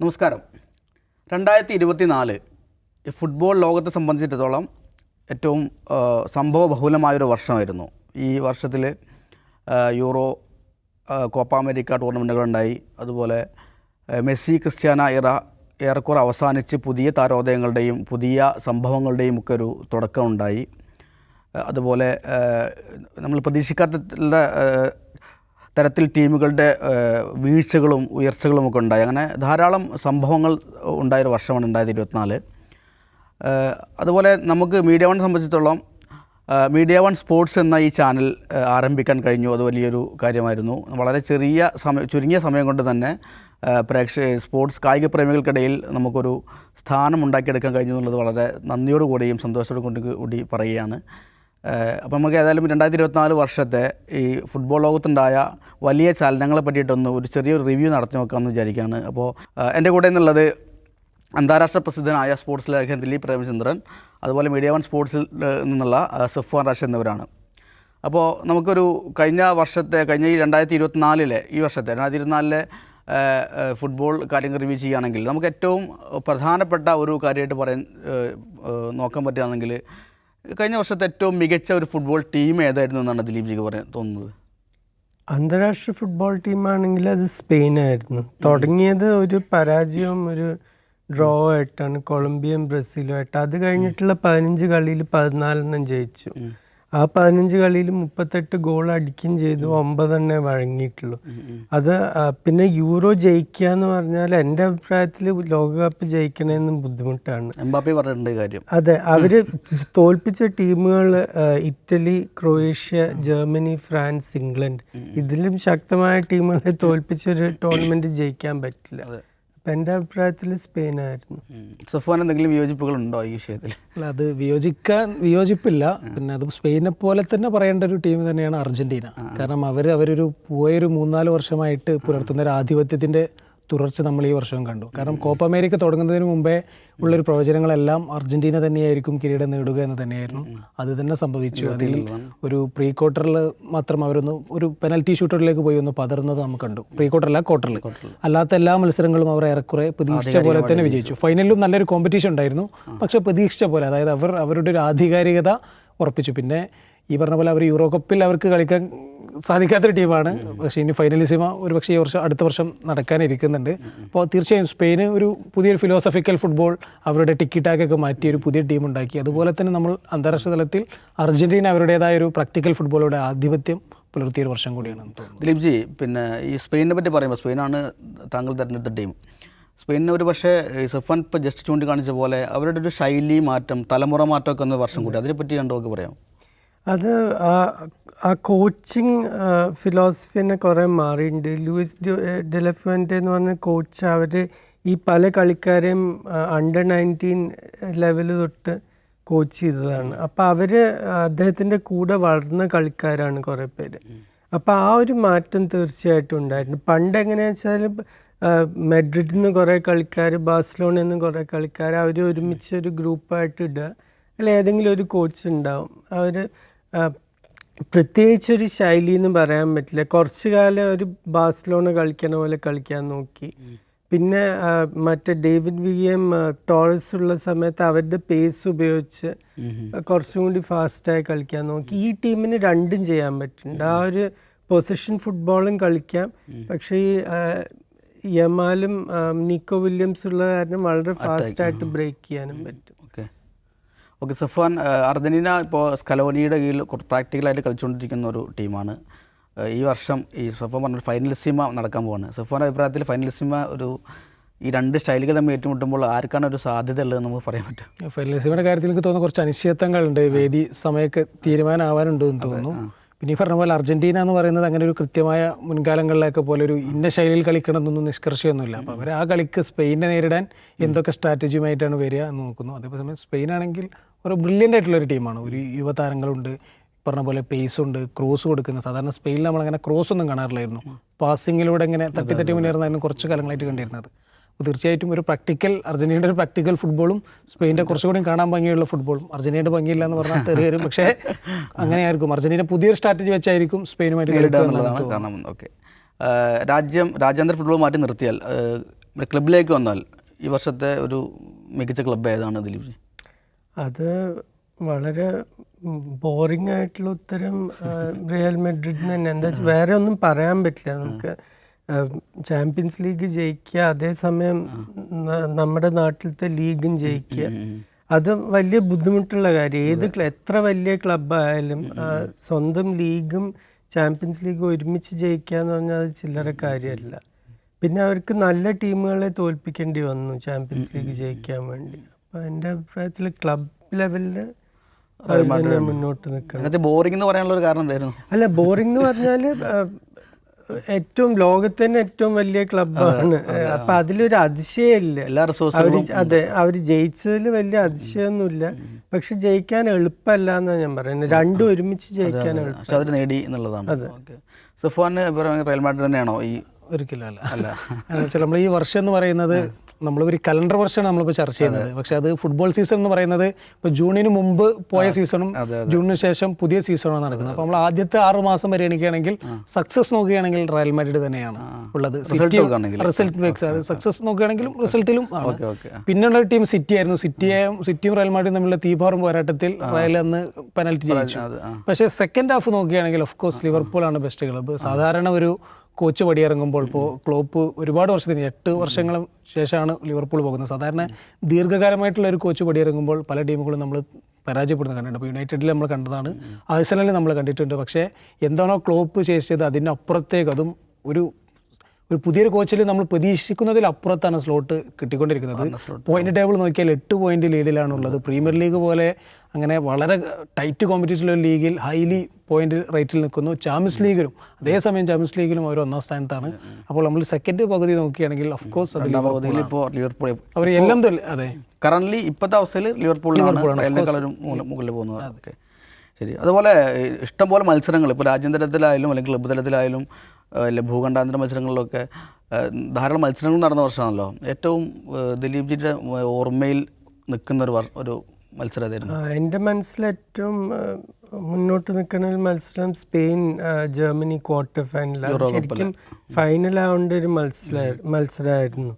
നമസ്കാരം. രണ്ടായിരത്തി ഇരുപത്തി നാല് ഫുട്ബോൾ ലോകത്തെ സംബന്ധിച്ചിടത്തോളം ഏറ്റവും സംഭവ ബഹുലമായൊരു വർഷമായിരുന്നു. ഈ വർഷത്തിൽ യൂറോ കോപ്പ അമേരിക്ക ടൂർണമെന്റുകളുണ്ടായി അതുപോലെ മെസ്സി ക്രിസ്ത്യാന ഇറ ഏറെക്കുറെ അവസാനിച്ച് പുതിയ താരോദയങ്ങളുടെയും പുതിയ സംഭവങ്ങളുടെയും ഒക്കെ ഒരു തുടക്കമുണ്ടായി അതുപോലെ നമ്മൾ പ്രതീക്ഷിക്കാത്ത തരത്തിൽ ടീമുകളുടെ വീഴ്ചകളും ഉയർച്ചകളും ഒക്കെ ഉണ്ടായി. അങ്ങനെ ധാരാളം സംഭവങ്ങൾ ഉണ്ടായൊരു വർഷമാണ് ഉണ്ടായത് ഇരുപത്തിനാല്. അതുപോലെ നമുക്ക് മീഡിയ വൺ സംബന്ധിച്ചിടത്തോളം മീഡിയ വൺ സ്പോർട്സ് എന്ന ഈ ചാനൽ ആരംഭിക്കാൻ കഴിഞ്ഞു. അത് വലിയൊരു കാര്യമായിരുന്നു. വളരെ ചെറിയ സമയം ചുരുങ്ങിയ സമയം കൊണ്ട് തന്നെ പ്രേക്ഷ സ്പോർട്സ് കായിക പ്രേമികൾക്കിടയിൽ നമുക്കൊരു സ്ഥാനം ഉണ്ടാക്കിയെടുക്കാൻ കഴിഞ്ഞു എന്നുള്ളത് വളരെ നന്ദിയോടുകൂടിയും സന്തോഷത്തോടു കൂടി പറയുകയാണ്. അപ്പോൾ നമുക്ക് ഏതായാലും രണ്ടായിരത്തി ഇരുപത്തിനാല് വർഷത്തെ ഈ ഫുട്ബോൾ ലോകത്തുണ്ടായ വലിയ ചലനങ്ങളെ പറ്റിയിട്ടൊന്ന് ഒരു ചെറിയൊരു റിവ്യൂ നടത്തി നോക്കാമെന്ന് വിചാരിക്കുകയാണ്. അപ്പോൾ എന്റെ കൂടെ നിന്നുള്ളത് അന്താരാഷ്ട്ര പ്രസിദ്ധനായ സ്പോർട്സ് ലേഖകൻ ദിലീപ് പ്രേമചന്ദ്രൻ അതുപോലെ മീഡിയ വൺ സ്പോർട്സിൽ നിന്നുള്ള സഫ്വാൻ റാഷ് എന്നിവരാണ്. അപ്പോൾ നമുക്കൊരു കഴിഞ്ഞ വർഷത്തെ കഴിഞ്ഞ ഈ രണ്ടായിരത്തി ഇരുപത്തിനാലിലെ ഈ വർഷത്തെ രണ്ടായിരത്തി ഇരുപത്തിനാലിലെ ഫുട്ബോൾ കാര്യങ്ങൾ റിവ്യൂ ചെയ്യുകയാണെങ്കിൽ നമുക്ക് ഏറ്റവും പ്രധാനപ്പെട്ട ഒരു കാര്യമായിട്ട് പറയാൻ നോക്കാൻ പറ്റുകയാണെങ്കിൽ കഴിഞ്ഞ വർഷത്തെ ഏറ്റവും മികച്ച ഒരു ഫുട്ബോൾ ടീം ഏതായിരുന്നു എന്നാണ് ദിലീപ് ജിക്ക് പറയാൻ തോന്നുന്നത്? അന്താരാഷ്ട്ര ഫുട്ബോൾ ടീമാണെങ്കിൽ അത് സ്പെയിനായിരുന്നു തുടങ്ങിയത് ഒരു പരാജയവും ഒരു ഡ്രോ ആയിട്ടാണ്. കൊളംബിയയും ബ്രസീലും ആയിട്ട് അത് കഴിഞ്ഞിട്ടുള്ള പതിനഞ്ച് കളിയിൽ പതിനാലെണ്ണം ജയിച്ചു. ആ പതിനഞ്ച് കളിയിൽ മുപ്പത്തെട്ട് ഗോൾ അടിക്കുകയും ചെയ്തു. ഒമ്പതെണ്ണേ വഴങ്ങിയിട്ടുള്ളൂ. അത് പിന്നെ യൂറോ ജയിക്കുക എന്ന് പറഞ്ഞാൽ എന്റെ അഭിപ്രായത്തിൽ ലോകകപ്പ് ജയിക്കണമെന്നും ബുദ്ധിമുട്ടാണ്. പറഞ്ഞിട്ടുണ്ട് കാര്യം. അതെ അവർ തോൽപ്പിച്ച ടീമുകൾ Italy Croatia Germany France England. ഇതിലും ശക്തമായ ടീമുകളെ തോൽപ്പിച്ച ഒരു ടൂർണമെന്റ് ജയിക്കാൻ പറ്റില്ല. എന്റെ അഭിപ്രായത്തിൽ സ്പെയിൻ ആയിരുന്നു സഫാൻ എന്തെങ്കിലും വിയോജിപ്പുകൾ ഉണ്ടോ ഈ വിഷയത്തിൽ? അല്ല അത് വിയോജിക്കാൻ വിയോജിപ്പില്ല. പിന്നെ അത് സ്പെയിനെ പോലെ തന്നെ പറയേണ്ട ഒരു ടീം തന്നെയാണ് അർജന്റീന. കാരണം അവർ അവരൊരു പോയൊരു മൂന്നാൽ വർഷമായിട്ട് പുലർത്തുന്ന ഒരു ആധിപത്യത്തിന്റെ തുടർച്ച നമ്മൾ ഈ വർഷം കണ്ടു. കാരണം കോപ്പ അമേരിക്ക തുടങ്ങുന്നതിന് മുമ്പേ ഉള്ളൊരു പ്രവചനങ്ങളെല്ലാം അർജന്റീന തന്നെയായിരിക്കും കിരീടം നേടുക എന്ന് തന്നെയായിരുന്നു. അത് തന്നെ സംഭവിച്ചു. അതിൽ ഒരു പ്രീ ക്വാർട്ടറിൽ മാത്രം അവരൊന്ന് ഒരു പെനൽറ്റി ഷൂട്ടറിലേക്ക് പോയി ഒന്ന് പതറുന്നത് നമുക്ക് കണ്ടു. പ്രീ ക്വാർട്ടറല്ല ക്വാർട്ടറിൽ അല്ലാത്ത എല്ലാ മത്സരങ്ങളും അവർ ഏറെക്കുറെ പ്രതീക്ഷിച്ച പോലെ തന്നെ വിജയിച്ചു. ഫൈനലിലും നല്ലൊരു കോമ്പറ്റീഷൻ ഉണ്ടായിരുന്നു. പക്ഷെ പ്രതീക്ഷിച്ച പോലെ അതായത് അവർ അവരുടെ ഒരു ആധികാരികത ഉറപ്പിച്ചു. പിന്നെ ഈ പറഞ്ഞ പോലെ അവർ യൂറോ കപ്പിൽ അവർക്ക് കളിക്കാൻ സാധിക്കാത്തൊരു ടീമാണ്. പക്ഷേ ഇനി ഫൈനലിസിമ ഒരു പക്ഷേ ഈ വർഷം അടുത്ത വർഷം നടക്കാനിരിക്കുന്നുണ്ട് അപ്പോൾ തീർച്ചയായും സ്പെയിന് ഒരു പുതിയൊരു ഫിലോസഫിക്കൽ ഫുട്ബോൾ അവരുടെ ടിക്കി ടാക്കൊക്കെ മാറ്റി ഒരു പുതിയ ടീം ഉണ്ടാക്കി. അതുപോലെ തന്നെ നമ്മൾ അന്താരാഷ്ട്ര തലത്തിൽ അർജന്റീന അവരുടേതായ ഒരു പ്രാക്ടിക്കൽ ഫുട്ബോളുടെ ആധിപത്യം പുലർത്തിയ ഒരു വർഷം കൂടിയാണ് ദിലീപ് ജി പിന്നെ ഈ സ്പെയിനെ പറ്റി പറയുമ്പോൾ സ്പെയിനാണ് താങ്കൾ തിരഞ്ഞെടുത്ത ടീം സ്പെയിനിന് ഒരു പക്ഷേ സഫാൻ ഇപ്പോൾ ജസ്റ്റ് ചൂണ്ടിക്കാണിച്ച പോലെ അവരുടെ ഒരു ശൈലി മാറ്റം തലമുറ മാറ്റമൊക്കെ ഒന്ന് വർഷം കൂടി. അതിനെപ്പറ്റി രണ്ടു പറയാം അത് ആ- കോച്ചിങ് ഫിലോസഫി തന്നെ കുറേ മാറിയിട്ടുണ്ട്. ലൂയിസ് ഡെലഫുവന്റെ എന്ന് പറഞ്ഞ കോച്ച് അവർ ഈ പല കളിക്കാരെയും അണ്ടർ നയന്റീൻ ലെവൽ തൊട്ട് കോച്ച് ചെയ്തതാണ്. അപ്പോൾ അവർ അദ്ദേഹത്തിന്റെ കൂടെ വളർന്ന കളിക്കാരാണ് കുറേ പേര്. അപ്പോൾ ആ ഒരു മാറ്റം തീർച്ചയായിട്ടും ഉണ്ടായിരുന്നു. പണ്ട് എങ്ങനെയാണെന്ന് വെച്ചാൽ മെഡ്രിഡിൽ നിന്ന് കുറേ കളിക്കാർ ബാഴ്സലോണയിൽ നിന്ന് കുറേ കളിക്കാർ അവർ ഒരുമിച്ച് ഒരു ഗ്രൂപ്പായിട്ട് ഇടുക. അല്ലെങ്കിൽ ഏതെങ്കിലും ഒരു കോച്ച് ഉണ്ടാവും. അവർ പ്രത്യേകിച്ച് ഒരു ശൈലി എന്ന് പറയാൻ പറ്റില്ല. കുറച്ചു കാലം ഒരു ബാഴ്സലോണ കളിക്കണ പോലെ കളിക്കാൻ നോക്കി. പിന്നെ മറ്റേ ഡേവിഡ് വിയം ടോൾസ് ഉള്ള സമയത്ത് അവരുടെ പേസ് ഉപയോഗിച്ച് കുറച്ചും കൂടി ഫാസ്റ്റായി കളിക്കാൻ നോക്കി. ഈ ടീമിന് രണ്ടും ചെയ്യാൻ പറ്റുന്നുണ്ട്. ആ ഒരു പൊസിഷൻ ഫുട്ബോളും കളിക്കാം. പക്ഷേ ഈ യമാലും നിക്കോ വില്യംസ് ഉള്ള കാരണം വളരെ ഫാസ്റ്റായിട്ട് ബ്രേക്ക് ചെയ്യാനും പറ്റും. ഓക്കെ സഫാൻ അർജന്റീന അർജന്റീന ഇപ്പോൾ സ്കലോനിയുടെ കീഴിൽ പ്രാക്ടിക്കലായിട്ട് കളിച്ചുകൊണ്ടിരിക്കുന്ന ഒരു ടീമാണ്. ഈ വർഷം ഈ സഫാൻ പറഞ്ഞ ഫൈനൽ സീമ നടക്കാൻ പോവാണ്. സഫാൻ അഭിപ്രായത്തിൽ സീമ ഒരു ഈ രണ്ട് സ്റ്റൈലുകൾ തമ്മിൽ ഏറ്റുമുട്ടുമ്പോൾ ആർക്കാണ് ഒരു സാധ്യത ഉള്ളത് നമുക്ക് പറയാൻ പറ്റും? സീമയുടെ കാര്യത്തിൽ എനിക്ക് തോന്നുന്ന കുറച്ച് അനിശ്ചിതത്വങ്ങളുണ്ട്. വേദി സമയമൊക്കെ തീരുമാനമാവാനുണ്ട് എന്ന് തോന്നുന്നു. പിന്നെ ഈ പറഞ്ഞ പോലെ അർജന്റീന എന്ന് പറയുന്നത് അങ്ങനെ ഒരു കൃത്യമായ മുൻകാലങ്ങളിലൊക്കെ പോലെ ഒരു ഇന്ന ശൈലിയിൽ കളിക്കണം എന്നൊന്നും നിഷ്കർഷയൊന്നുമില്ല. അപ്പോൾ അവർ ആ കളിക്ക് സ്പെയിനെ നേരിടാൻ എന്തൊക്കെ സ്ട്രാറ്റജിയുമായിട്ടാണ് വരിക എന്ന് നോക്കുന്നു. അതേപോലെ സമയം സ്പെയിൻ ആണെങ്കിൽ ഒരു ബ്രില്യന്റ് ആയിട്ടുള്ള ഒരു ടീമാണ് ഒരു യുവതാരങ്ങളുണ്ട്. പറഞ്ഞ പോലെ പേസ് ഉണ്ട് ക്രോസ് കൊടുക്കുന്ന. സാധാരണ സ്പെയിനിൽ നമ്മൾ അങ്ങനെ ക്രോസ് ഒന്നും കാണാറില്ലായിരുന്നു. പാസിങ്ങിലൂടെ ഇങ്ങനെ തട്ടി തട്ടി മുന്നേറുന്നതായിരുന്നു കുറച്ച് കാലങ്ങളായിട്ട് കണ്ടിരുന്നത്. അപ്പോൾ തീർച്ചയായിട്ടും ഒരു പ്രാക്ടിക്കൽ അർജന്റീനയുടെ ഒരു പ്രാക്ടിക്കൽ ഫുട്ബോളും സ്പെയിന്റെ കുറച്ചുകൂടി കാണാൻ ഭംഗിയുള്ള ഫുട്ബോളും അർജന്റീനയുടെ ഭംഗിയില്ല എന്ന് പറഞ്ഞാൽ തെറി വരും. പക്ഷേ അങ്ങനെയായിരിക്കും. അർജന്റീന പുതിയൊരു സ്ട്രാറ്റജി വെച്ചായിരിക്കും സ്പെയിനുമായിട്ട് കാരണം. ഓക്കെ. രാജ്യം രാജ്യാന്തര ഫുട്ബോൾ മാറ്റി നിർത്തിയാൽ ക്ലബിലേക്ക് വന്നാൽ ഈ വർഷത്തെ ഒരു മികച്ച ക്ലബ്ബ് ഏതാണ് ദിലീപ് ജി? അത് വളരെ ബോറിംഗ് ആയിട്ടുള്ള ഉത്തരം റിയൽ മെഡ്രിഡ് തന്നെ. എന്താ വെച്ചാൽ വേറെ ഒന്നും പറയാൻ പറ്റില്ല. നമുക്ക് ചാമ്പ്യൻസ് ലീഗ് ജയിക്കുക അതേസമയം നമ്മുടെ നാട്ടിലത്തെ ലീഗും ജയിക്കുക. അത് വലിയ ബുദ്ധിമുട്ടുള്ള കാര്യം. ഏത് എത്ര വലിയ ക്ലബ്ബായാലും സ്വന്തം ലീഗും ചാമ്പ്യൻസ് ലീഗും ഒരുമിച്ച് ജയിക്കുക എന്ന് പറഞ്ഞാൽ അത് ചില്ലറ കാര്യമല്ല. പിന്നെ അവർക്ക് നല്ല ടീമുകളെ തോൽപ്പിക്കേണ്ടി വന്നു ചാമ്പ്യൻസ് ലീഗ് ജയിക്കാൻ വേണ്ടി. അപ്പോൾ എന്റെ അഭിപ്രായത്തിൽ ക്ലബ് ലെവലിൽ മുന്നോട്ട് നിൽക്കണം. ബോറിംഗ് എന്ന് പറയാനുള്ള ഒരു കാരണം വരുന്നു. അല്ല ബോറിംഗ് എന്ന് പറഞ്ഞാൽ ഏറ്റവും ലോകത്തെ തന്നെ ഏറ്റവും വലിയ ക്ലബ്ബാണ്. അപ്പൊ അതിലൊരു അതിശയമില്ല. എല്ലാ അവർ റിസോഴ്സുകളും അതെ അവർ ജയിച്ചതിൽ വലിയ അതിശയമൊന്നുമില്ല. പക്ഷെ ജയിക്കാൻ എളുപ്പമല്ല എന്നാണ് ഞാൻ പറയുന്നത് രണ്ടും ഒരുമിച്ച് ജയിക്കാൻ എളുപ്പം അവർ നേടി എന്നുള്ളതാണ്. ഓക്കെ. സഫാന് റയൽ മാഡ്രിഡ് തന്നെയാണോ ഈ ഒരിക്കലും അല്ല. അല്ല. വെച്ചാൽ നമ്മൾ ഈ വർഷം എന്ന് പറയുന്നത് നമ്മൾ ഒരു കലണ്ടർ വർഷമാണ് നമ്മളിപ്പോൾ ചർച്ച ചെയ്യുന്നത്. പക്ഷെ അത് ഫുട്ബോൾ സീസൺ എന്ന് പറയുന്നത് ഇപ്പോൾ ജൂണിന് മുമ്പ് പോയ സീസണും ജൂണിന് ശേഷം പുതിയ സീസണാണ് നടക്കുന്നത്. അപ്പോൾ നമ്മൾ ആദ്യത്തെ ആറ് മാസം പരിഗണിക്കുകയാണെങ്കിൽ സക്സസ് നോക്കുകയാണെങ്കിൽ റയൽ മാഡ്രിഡ് തന്നെയാണ് ഉള്ളത്. റിസൾട്ട് സക്സസ് നോക്കുകയാണെങ്കിലും റിസൾട്ടിലും ആണ്. പിന്നെയുള്ള ടീം സിറ്റി ആയിരുന്നു. സിറ്റിയും സിറ്റിയും റയൽ മാഡ്രിഡും തമ്മിലുള്ള തീപാറും പോരാട്ടത്തിൽ റയൽ അന്ന് പെനൽറ്റി ജയിച്ചു. പക്ഷേ സെക്കൻഡ് ഹാഫ് നോക്കുകയാണെങ്കിൽ ഓഫ് കോഴ്സ് ലിവർപൂൾ ആണ് ബെസ്റ്റ് ക്ലബ്ബ് സാധാരണ ഒരു കോച്ച് പടിയിറങ്ങുമ്പോൾ ഇപ്പോൾ ക്ലോപ്പ് ഒരുപാട് വർഷത്തിന് എട്ട് വർഷങ്ങൾ ശേഷമാണ് ലിവർപൂൾ പോകുന്നത്. സാധാരണ ദീർഘകാലമായിട്ടുള്ള ഒരു കോച്ച് പടിയിറങ്ങുമ്പോൾ പല ടീമുകളും നമ്മൾ പരാജയപ്പെടുന്നത് കണ്ടിട്ടുണ്ട്. അപ്പോൾ യുണൈറ്റഡിൽ നമ്മൾ കണ്ടതാണ്. ആഴ്സണലിൽ നമ്മൾ കണ്ടിട്ടുണ്ട്. പക്ഷേ എന്താണോ ക്ലോപ്പ് ശേഷിച്ചത് അതിന്റെ അപ്പുറത്തേക്ക് അതും ഒരു ഒരു പുതിയൊരു കോച്ചിൽ നമ്മൾ പ്രതീക്ഷിക്കുന്നതിൽ അപ്പുറത്താണ് സ്ലോട്ട് കിട്ടിക്കൊണ്ടിരിക്കുന്നത് പോയിന്റ് ടേബിൾ നോക്കിയാൽ എട്ട് പോയിന്റ് ലീഡിലാണുള്ളത്. പ്രീമിയർ ലീഗ് പോലെ അങ്ങനെ വളരെ ടൈറ്റ് കോമ്പറ്റീറ്റീവ് ലീഗിൽ ഹൈലി പോയിന്റ് റേറ്റിൽ നിൽക്കുന്നു. ചാമ്പ്യൻസ് ലീഗിലും അതേസമയം ചാമ്പ്യൻസ് ലീഗിലും അവർ ഒന്നാം സ്ഥാനത്താണ്. അപ്പോൾ നമ്മൾ സെക്കൻഡ് പകുതി നോക്കുകയാണെങ്കിൽ ഓഫ് കോഴ്സ് ലിവർപൂൾ അവർ എല്ലാം അതെ. കറന്റ് ഇപ്പോഴത്തെ അവസ്ഥയിൽ ലിവർപൂളിലാണ് റയലിനേക്കാളും മുകളിൽ പോകുന്നത്. ഓക്കെ. ശരി. അതുപോലെ ഇഷ്ടംപോലെ മത്സരങ്ങൾ. ഇപ്പോൾ രാജ്യാന്തര തലത്തിലായാലും അല്ലെങ്കിൽ ക്ലബ് തലത്തിലായാലും അല്ലെ ഭൂഖണ്ഡാന്തര മത്സരങ്ങളിലൊക്കെ ധാരാളം മത്സരങ്ങൾ നടന്ന വർഷമാണല്ലോ. ഏറ്റവും ഏഹ്, ദിലീപ് ജിയുടെ ഓർമ്മയിൽ നിൽക്കുന്ന ഒരു ഒരു മത്സരം ഏതായിരുന്നു? എന്റെ മനസ്സിൽ ഏറ്റവും മുന്നോട്ട് നിൽക്കുന്ന ഒരു മത്സരം സ്പെയിൻ ജർമ്മനി ക്വാർട്ടർ ഫൈനൽ. ശരിക്കും ഫൈനൽ ആവേണ്ട ഒരു മത്സര മത്സരമായിരുന്നു.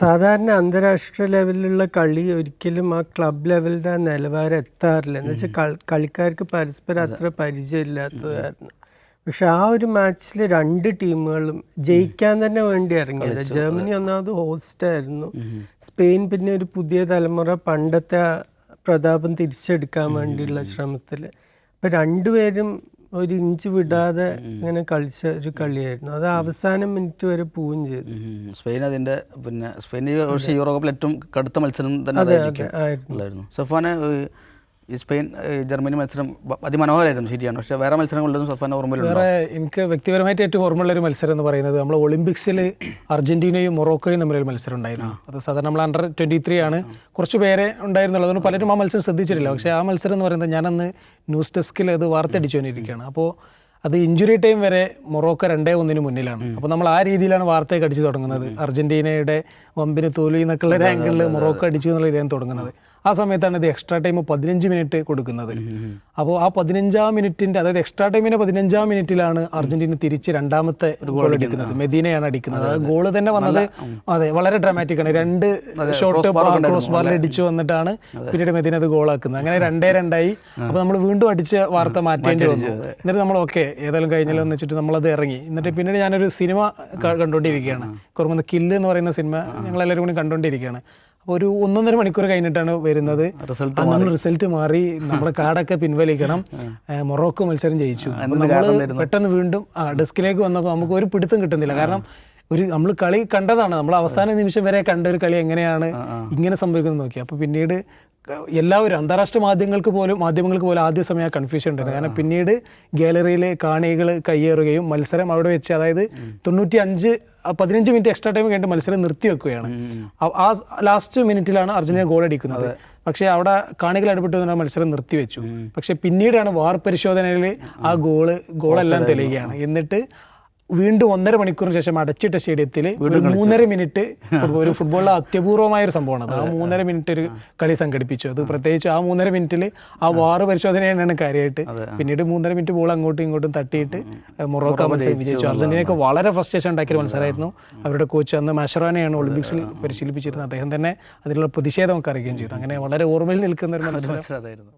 സാധാരണ അന്താരാഷ്ട്ര ലെവലിലുള്ള കളി ഒരിക്കലും ആ ക്ലബ് ലെവലിന്റെ ആ നിലവാരം എത്താറില്ല. എന്ന് വെച്ചാൽ കളിക്കാർക്ക് പരസ്പരം അത്ര പരിചയമില്ലാത്തത് കാരണം പക്ഷെ ആ ഒരു മാച്ചിൽ രണ്ട് ടീമുകളും ജയിക്കാൻ തന്നെ വേണ്ടി ഇറങ്ങിയത്. ജർമ്മനി ഒന്നാമത് ഹോസ്റ്റ് ആയിരുന്നു. സ്പെയിൻ പിന്നെ ഒരു പുതിയ തലമുറ പണ്ടത്തെ പ്രതാപം തിരിച്ചെടുക്കാൻ വേണ്ടിയുള്ള ശ്രമത്തിൽ അപ്പം രണ്ടുപേരും ഒരു ഇഞ്ച് വിടാതെ ഇങ്ങനെ കളിച്ച ഒരു കളിയായിരുന്നു. അത് അവസാനം മിനിറ്റ് വരെ പോവുകയും ചെയ്തു. സ്പെയിൻ അതിന്റെ പിന്നെ സ്പെയിൻ യൂറോപ്പിൽ ഏറ്റവും കടുത്ത മത്സരം തന്നെ ആയിരുന്നു. സഫാന് ഈ സ്പെയിൻ ജർമ്മനി മത്സരം അതിമനോഹരായിരുന്നു അതിമനോഹരമായിരുന്നു ശരിയാണ്. പക്ഷേ വേറെ മത്സരങ്ങളിലൊന്നും സഫാൻ ഓർമ്മയിലുണ്ട്? വേറെ എനിക്ക് വ്യക്തിപരമായിട്ട് ഏറ്റവും ഓർമ്മയുള്ള ഒരു മത്സരം എന്ന് പറയുന്നത് നമ്മൾ ഒളിമ്പിക്സിൽ അർജന്റീനയും മൊറോക്കോയും തമ്മിലൊരു മത്സരം ഉണ്ടായിരുന്നു. അത് സാധാരണ നമ്മൾ അണ്ടർ ട്വന്റി ത്രീ ആണ് കുറച്ച് പേരെ ഉണ്ടായിരുന്നുള്ളൂ അതുകൊണ്ട് പലരും ആ മത്സരം ശ്രദ്ധിച്ചിട്ടില്ല. പക്ഷേ ആ മത്സരം എന്ന് പറയുന്നത് ഞാനന്ന് ന്യൂസ് ഡെസ്കിൽ അത് വാർത്തയടിച്ചുകൊണ്ടിരിക്കുകയാണ്. അപ്പോൾ അത് ഇഞ്ചുറി ടൈം വരെ മൊറോക്കോ രണ്ടേ ഒന്നിന് മുന്നിലാണ്. അപ്പോൾ നമ്മൾ ആ രീതിയിലാണ് വാർത്തയൊക്കെ അടിച്ചു തുടങ്ങുന്നത്. അർജന്റീനയുടെ വമ്പിന് തോൽവി എന്നൊക്കെയുള്ള ഒരു ആംഗിളിൽ മൊറോക്കോ അടിച്ചു എന്നുള്ള ഇതാണ് തുടങ്ങുന്നത്. ആ സമയത്താണ് ഇത് എക്സ്ട്രാ ടൈം പതിനഞ്ച് മിനിറ്റ് കൊടുക്കുന്നത്. അപ്പോൾ ആ പതിനഞ്ചാം മിനിറ്റിന്റെ അതായത് എക്സ്ട്രാ ടൈമിന്റെ പതിനഞ്ചാം മിനിറ്റിലാണ് അർജന്റീന തിരിച്ച് രണ്ടാമത്തെ ഗോൾ അടിക്കുന്നത് മെദീനയാണ് അടിക്കുന്നത്. അത് ഗോൾ തന്നെ വന്നത് അതെ വളരെ ഡ്രാമാറ്റിക് ആണ്. രണ്ട് ഷോട്ട് ക്രോസ് ബാറിൽ അടിച്ചു വന്നിട്ടാണ് പിന്നീട് മെദീന അത് ഗോളാക്കുന്നത് അങ്ങനെ രണ്ടേ രണ്ടായി. അപ്പോൾ നമ്മൾ വീണ്ടും അടിച്ച വാർത്ത മാറ്റേണ്ടി വന്നു. എന്നിട്ട് നമ്മൾ ഓക്കെ ഏതായാലും കഴിഞ്ഞല്ലോ എന്ന് വെച്ചിട്ട് നമ്മളത് ഇറങ്ങി. എന്നിട്ട് പിന്നീട് ഞാനൊരു സിനിമ കണ്ടുകൊണ്ടിരിക്കുകയാണ് കുറവ് കില്ല് എന്ന് പറയുന്ന സിനിമ ഞങ്ങൾ എല്ലാവരും കൂടി കണ്ടുകൊണ്ടിരിക്കുകയാണ് അപ്പോൾ ഒരു ഒന്നൊന്നര മണിക്കൂർ കഴിഞ്ഞിട്ടാണ് വരുന്നത്. റിസൾട്ട് നമ്മൾ റിസൾട്ട് മാറി നമ്മുടെ കാർഡൊക്കെ പിൻവലിക്കണം. മൊറോക്കോ മത്സരം ജയിച്ചു. നമ്മൾ പെട്ടെന്ന് വീണ്ടും ആ ഡെസ്കിലേക്ക് വന്നപ്പോൾ നമുക്ക് ഒരു പിടുത്തം കിട്ടുന്നില്ല. കാരണം ഒരു നമ്മൾ കളി കണ്ടതാണ്. നമ്മൾ അവസാന നിമിഷം വരെ കണ്ട ഒരു കളി എങ്ങനെയാണ് ഇങ്ങനെ സംഭവിക്കുന്നത് നോക്കി. അപ്പോൾ പിന്നീട് എല്ലാവരും അന്താരാഷ്ട്ര മാധ്യമങ്ങൾക്ക് പോലും മാധ്യമങ്ങൾക്ക് പോലും ആദ്യ സമയം ആ കൺഫ്യൂഷൻ ഉണ്ടായിരുന്നു. കാരണം പിന്നീട് ഗാലറിയിലെ കാണികൾ കയ്യേറുകയും മത്സരം അവിടെ വെച്ച് അതായത് തൊണ്ണൂറ്റി അഞ്ച് പതിനഞ്ച് മിനിറ്റ് എക്സ്ട്രാ ടൈം കഴിഞ്ഞിട്ട് മത്സരം നിർത്തി വെക്കുകയാണ്. ആ ലാസ്റ്റ് മിനിറ്റിലാണ് അർജന്റീന ഗോൾ അടിക്കുന്നത്. പക്ഷേ അവിടെ കാണികൾ ഇടപെട്ട് ആ മത്സരം നിർത്തിവെച്ചു പക്ഷെ പിന്നീടാണ് വാർ പരിശോധനയിൽ ആ ഗോൾ ഗോളെല്ലാം തെളിയുകയാണ്. എന്നിട്ട് വീണ്ടും ഒന്നര മണിക്കൂറിന് ശേഷം അടച്ചിട്ട സ്റ്റേഡിയത്തിൽ മൂന്നര മിനിറ്റ് ഒരു ഫുട്ബോളിലെ അത്യപൂർവമായ ഒരു സംഭവമാണ് അത് ആ മൂന്നര മിനിറ്റ് ഒരു കളി സംഘടിപ്പിച്ചു. അത് പ്രത്യേകിച്ച് ആ മൂന്നര മിനിറ്റിൽ ആ വാറ് പരിശോധനയാണ് കാര്യമായിട്ട്. പിന്നീട് മൂന്നര മിനിറ്റ് ബോൾ അങ്ങോട്ടും ഇങ്ങോട്ടും തട്ടിയിട്ട് മൊറോക്ക മത്സരം വിജയിച്ചു. അർജന്റീനയൊക്കെ വളരെ ഫ്രസ്ട്രേഷൻ ഉണ്ടാക്കിയ മത്സരമായിരുന്നു. അവരുടെ കോച്ച് അന്ന് മഷറാനെയാണ് ഒളിമ്പിക്സിൽ പരിശീലിപ്പിച്ചിരുന്നത്. അദ്ദേഹം തന്നെ അതിലുള്ള പ്രതിഷേധമൊക്കെ അറിയുകയും ചെയ്തു. അങ്ങനെ വളരെ ഓർമ്മയിൽ നിൽക്കുന്ന ഒരു മത്സരം. മത്സരം അതായിരുന്നു.